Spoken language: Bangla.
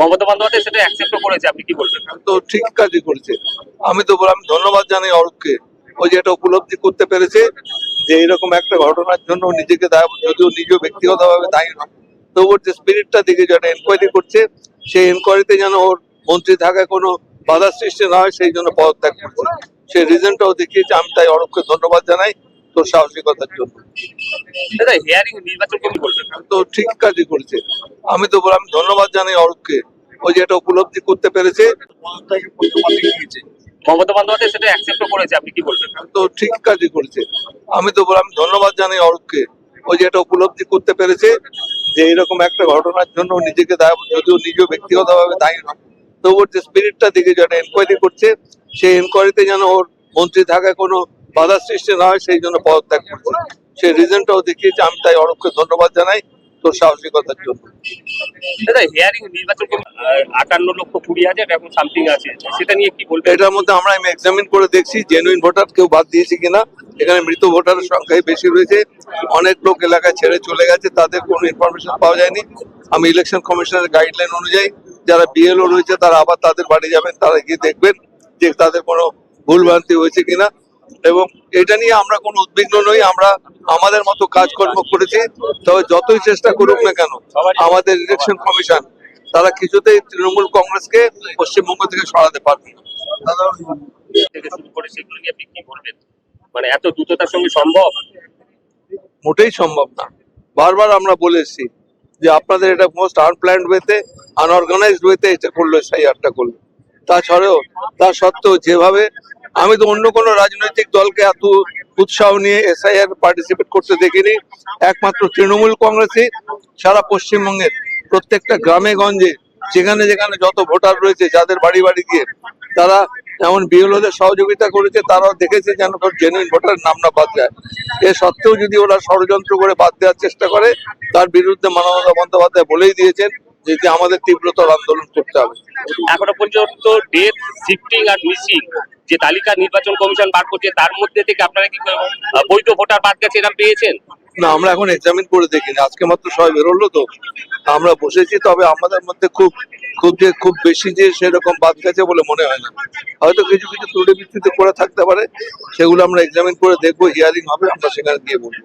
মমতা বন্দ্যোপাধ্যায় সেটা অ্যাকসেপ্ট করেছে, আপনি কি বলবেন? তো ঠিক কাজই করেছে। আমি তো বললাম, ধন্যবাদ জানাই অরূপকে। ও যে এটা উপলব্ধি করতে পেরেছে, যে এরকম একটা ঘটনার জন্য নিজেকে দায়, যদিও নিজেও ব্যক্তিগতভাবে দায়ী নয় তো ওর যে স্পিরিটটা দিকে যেটা এনকোয়ারি করছে, সেই এনকোয়ারিতে যেন ওর মন্ত্রী থাকায় কোনো বাধা সৃষ্টি না হয়, সেই জন্য পদত্যাগ করছে। সেই রিজনটাও দেখিয়েছে, আমি তাই অরূপকে ধন্যবাদ জানাই। তোর সাহসিকতার জন্য হিয়ারিং নির্বাচন তো ঠিক কাজই করেছে। আমি তো বললাম ধন্যবাদ জানাই অরূপকে। ও যে এটা উপলব্ধি করতে পেরেছে। মমতা বন্দ্যোপাধ্যায় সেটা অ্যাকসেপ্ট করেছে আপনি কি বলবেন? তো ঠিক কাজই করেছে। আমি তো বললাম ধন্যবাদ জানাই অরূপকে। ও যে এটা উপলব্ধি করতে পেরেছে যে এরকম একটা ঘটনার জন্য নিজেকে দায় যদিও নিজেও ব্যক্তিগতভাবে দায়ী নয় তো ওর যে স্পিরিটটা দিকে যেটা এনকোয়ারি করছে সেই এনকোয়ারিতে যেন ওর মন্ত্রী থাকায় কোনো বাধা সৃষ্টি না হয় সেই জন্য পদত্যাগ করছে। সেই রিজনটাও দেখিয়েছে আমি তাই অরূপকে ধন্যবাদ জানাই। তোর সাহসিকতার জন্য। দাদা হিয়ারিং নির্বাচন আটান্ন লক্ষ কুড়ি হাজার এখন সামথিং আছে। সেটা নিয়ে কি বলবেন? এটার মধ্যে আমরা এক্সামিন করে দেখছি জেনুইন ভোটার কেউ বাদ দিয়েছে কিনা। এখানে মৃত ভোটারের সংখ্যাই বেশি রয়েছে। অনেক লোক এলাকায় ছেড়ে চলে গেছে তাদের কোনো ইনফরমেশন পাওয়া যায়নি। আমি ইলেকশন কমিশনের গাইডলাইন অনুযায়ী যারা বিএলও রয়েছে তারা আবার তাদের বাড়ি যাবেন তারা গিয়ে দেখবেন যে তাদের কোনো ভুলভ্রান্তি হয়েছে কিনা। এবং এটা নিয়ে আমরা কোনো উদ্বিগ্ন নই আমরা আমাদের মতো কাজকর্ম করেছি তবে যতই চেষ্টা করুক না কেন আমাদের ইলেকশন কমিশন তারা কিছুতেই তৃণমূল কংগ্রেসকে পশ্চিমবঙ্গ থেকে সরাতে পারবে না। মানে এত দ্রুততার সঙ্গে সম্ভব? মোটেই সম্ভব না। বারবার আমরা বলে এসেছি যে আপনাদের এটা মোস্ট আনপ্ল্যান্ড ওয়েতে আনঅর্গানাইজড ওয়েতে এটা করল এসআইআরটা করল। তাছাড়াও তা সত্ত্বেও যেভাবে আমি তো অন্য কোনো রাজনৈতিক দলকে এত উৎসাহ নিয়ে এসআইআর পার্টিসিপেট করতে দেখিনি। একমাত্র তৃণমূল কংগ্রেসই সারা পশ্চিমবঙ্গের প্রত্যেকটা গ্রামে গঞ্জে যেখানে যেখানে যত ভোটার রয়েছে, যাদের বাড়ি বাড়ি গিয়ে তারা যেমন বিএলওদের সহযোগিতা করেছে, তারাও দেখেছে যেন তোর জেনুইন ভোটার নাম না বাদ যায়। এ সত্ত্বেও যদি ওরা ষড়যন্ত্র করে বাদ দেওয়ার চেষ্টা করে, তার বিরুদ্ধে মানবতা বন্দ্যোপাধ্যায় বলেই দিয়েছেন যে যে আমাদের তীব্রতর আন্দোলন করতে হবে। এখনও পর্যন্ত ডেথ শিফটিং আর মিসিং যে তালিকা নির্বাচন কমিশন বার করছে তার মধ্যে থেকে আপনারা কি বৈধ ভোটার বাদ গেছে এরকম পেয়েছেন? না আমরা এখন এক্সামিন করে দেখিনি। আজকে মাত্র সবাই বেরোলো তো। আমরা বসেছি তবে আমাদের মধ্যে খুব খুব যে খুব বেশি যে সেরকম বাদ গেছে বলে মনে হয় না। হয়তো কিছু কিছু ত্রুটি বিচ্ছুতি করে থাকতে পারে সেগুলো আমরা এক্সামিন করে দেখব হিয়ারিং হবে আমরা সেখানে দিয়ে বলব।